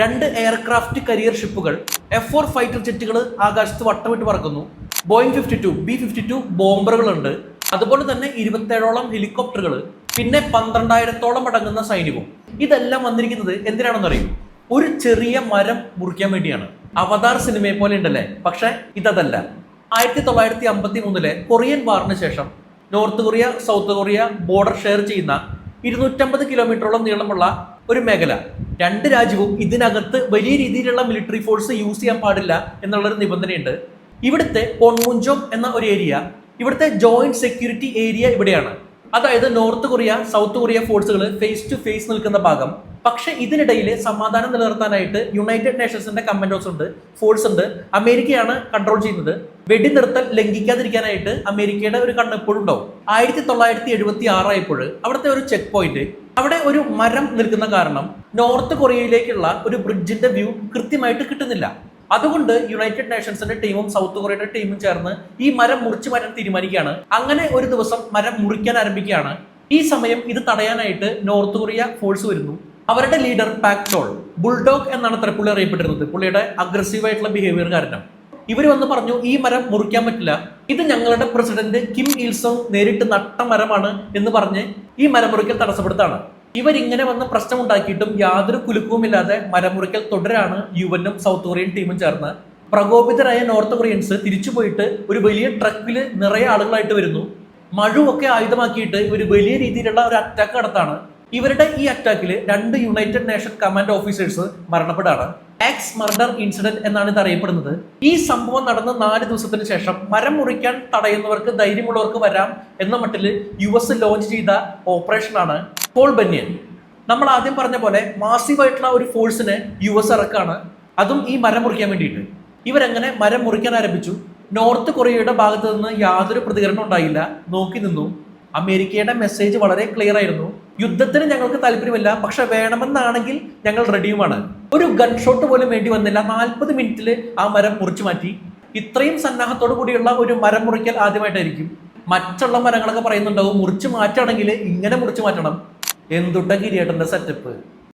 രണ്ട് aircraft carrier ഷിപ്പുകൾ F four fighter ജെറ്റുകൾ ആകാശത്ത് വട്ടമിട്ട് പറക്കുന്നു. Boeing fifty two B fifty two ബോംബറുകളുണ്ട്. അതുപോലെ തന്നെ ഇരുപത്തേഴോളം ഹെലികോപ്റ്ററുകൾ പിന്നെ പന്ത്രണ്ടായിരത്തോളം അടങ്ങുന്ന സൈനികവും ഇതെല്ലാം വന്നിരിക്കുന്നത് എന്തിനാണെന്ന് അറിയും? ഒരു ചെറിയ മരം മുറിക്കാൻ വേണ്ടിയാണ്. അവതാർ സിനിമയെ പോലെ ഉണ്ടല്ലേ? പക്ഷെ ഇതല്ല. ആയിരത്തി തൊള്ളായിരത്തി അമ്പത്തി മൂന്നിലെ കൊറിയൻ വാറിന് ശേഷം North Korea South Korea border share ചെയ്യുന്ന ഇരുന്നൂറ്റമ്പത് കിലോമീറ്ററോളം നീളമുള്ള ഒരു മേഖല. രണ്ട് രാജ്യവും ഇതിനകത്ത് വലിയ രീതിയിലുള്ള മിലിറ്ററി ഫോഴ്സ് യൂസ് ചെയ്യാൻ പാടില്ല എന്നുള്ളൊരു നിബന്ധനയുണ്ട്. ഇവിടുത്തെ പൊൺമുഞ്ചോം എന്ന ഒരു ഏരിയ ഇവിടുത്തെ ജോയിന്റ് സെക്യൂരിറ്റി ഏരിയ ഇവിടെയാണ്. അതായത് നോർത്ത് കൊറിയ സൗത്ത് കൊറിയ ഫോഴ്സുകൾ ഫേസ് ടു ഫേസ് നിൽക്കുന്ന ഭാഗം. പക്ഷെ ഇതിനിടയിൽ സമാധാനം നിലനിർത്താനായിട്ട് യുണൈറ്റഡ് നേഷൻസിന്റെ കമാൻഡോസ് ഉണ്ട് ഫോഴ്സ് ഉണ്ട്. അമേരിക്കയാണ് കൺട്രോൾ ചെയ്യുന്നത്. വെടിനിർത്തൽ ലംഘിക്കാതിരിക്കാനായിട്ട് അമേരിക്കയുടെ ഒരു കണ്ണ് എപ്പോഴും ഉണ്ടാവും. ആയിരത്തി തൊള്ളായിരത്തി എഴുപത്തി ആറായപ്പോൾ അവിടുത്തെ ഒരു ചെക്ക് പോയിന്റ് അവിടെ ഒരു മരം നിൽക്കുന്ന കാരണം നോർത്ത് കൊറിയയിലേക്കുള്ള ഒരു ബ്രിഡ്ജിന്റെ വ്യൂ കൃത്യമായിട്ട് കിട്ടുന്നില്ല. അതുകൊണ്ട് യുണൈറ്റഡ് നേഷൻസിന്റെ ടീമും സൗത്ത് കൊറിയയുടെ ടീമും ചേർന്ന് ഈ മരം മുറിച്ചു മാറ്റാൻ തീരുമാനിക്കുകയാണ്. അങ്ങനെ ഒരു ദിവസം മരം മുറിക്കാൻ ആരംഭിക്കുകയാണ്. ഈ സമയം ഇത് തടയാനായിട്ട് നോർത്ത് കൊറിയ ഫോഴ്സ് വരുന്നു. അവരുടെ ലീഡർ പാക്ടോൾ ബുൾഡോഗ് എന്നാണ് അത്ര പുള്ളി അറിയപ്പെട്ടിരുന്നത്. പുള്ളിയുടെ അഗ്രസീവ് ആയിട്ടുള്ള ബിഹേവിയർ കാരണം. ഇവർ വന്ന് പറഞ്ഞു ഈ മരം മുറിക്കാൻ പറ്റില്ല. ഇത് ഞങ്ങളുടെ പ്രസിഡന്റ് കിം ഇൽസോങ് നേരിട്ട് നട്ട മരമാണ് എന്ന് പറഞ്ഞ് ഈ മരം മുറിക്കൽ തടസ്സപ്പെടുത്താണ്. ഇവരിങ്ങനെ വന്ന് പ്രശ്നം ഉണ്ടാക്കിയിട്ടും യാതൊരു കുലുക്കവുമില്ലാതെ മരമുറിക്കൽ തുടരാണ് യുവനും സൗത്ത് കൊറിയൻ ടീമും ചേർന്ന്. പ്രകോപിതരായ നോർത്ത് കൊറിയൻസ് തിരിച്ചു പോയിട്ട് ഒരു വലിയ ട്രക്കിൽ നിറയെ ആളുകളായിട്ട് വരുന്നു. മഴുവൊക്കെ ആയുധമാക്കിയിട്ട് ഒരു വലിയ രീതിയിലുള്ള ഒരു അറ്റാക്ക് നടത്താണ്. ഇവരുടെ ഈ അറ്റാക്കിൽ രണ്ട് യുണൈറ്റഡ് നേഷൻ കമാൻഡ് ഓഫീസേഴ്സ് മരണപ്പെടാണ്. ആക്സ് മർഡർ ഇൻസിഡന്റ് എന്നാണ് ഇത് അറിയപ്പെടുന്നത്. ഈ സംഭവം നടന്ന് നാല് ദിവസത്തിന് ശേഷം മരം മുറിക്കാൻ തടയുന്നവർക്ക് ധൈര്യമുള്ളവർക്ക് വരാം എന്ന മട്ടിൽ യു എസ് ലോഞ്ച് ചെയ്ത ഓപ്പറേഷനാണ് പോൾ ബന്യൻ നമ്മൾ ആദ്യം പറഞ്ഞ പോലെ മാസീവ് ആയിട്ടുള്ള ഒരു ഫോഴ്സിനെ യു എസ് ഇറക്കാണ്. അതും ഈ മരം മുറിക്കാൻ വേണ്ടിയിട്ട്. ഇവരെങ്ങനെ മരം മുറിക്കാൻ ആരംഭിച്ചു. നോർത്ത് കൊറിയയുടെ ഭാഗത്ത് നിന്ന് യാതൊരു പ്രതികരണം ഉണ്ടായില്ല. നോക്കി നിന്നു. അമേരിക്കയുടെ മെസ്സേജ് വളരെ ക്ലിയർ ആയിരുന്നു. യുദ്ധത്തിന് ഞങ്ങൾക്ക് താല്പര്യമില്ല. പക്ഷെ വേണമെന്നാണെങ്കിൽ ഞങ്ങൾ റെഡിയുമാണ് ഒരു ഗൺ ഷോട്ട് പോലും വേണ്ടി വന്നില്ല. നാൽപ്പത് മിനിറ്റിൽ ആ മരം മുറിച്ചു മാറ്റി. ഇത്രയും സന്നാഹത്തോടു കൂടിയുള്ള ഒരു മരം മുറിക്കൽ ആദ്യമായിട്ടായിരിക്കും. മറ്റുള്ള മരങ്ങളൊക്കെ പറയുന്നുണ്ടാവും മുറിച്ചു മാറ്റണമെങ്കിൽ ഇങ്ങനെ മുറിച്ചു മാറ്റണം. എന്തുട്ട സെറ്റപ്പ്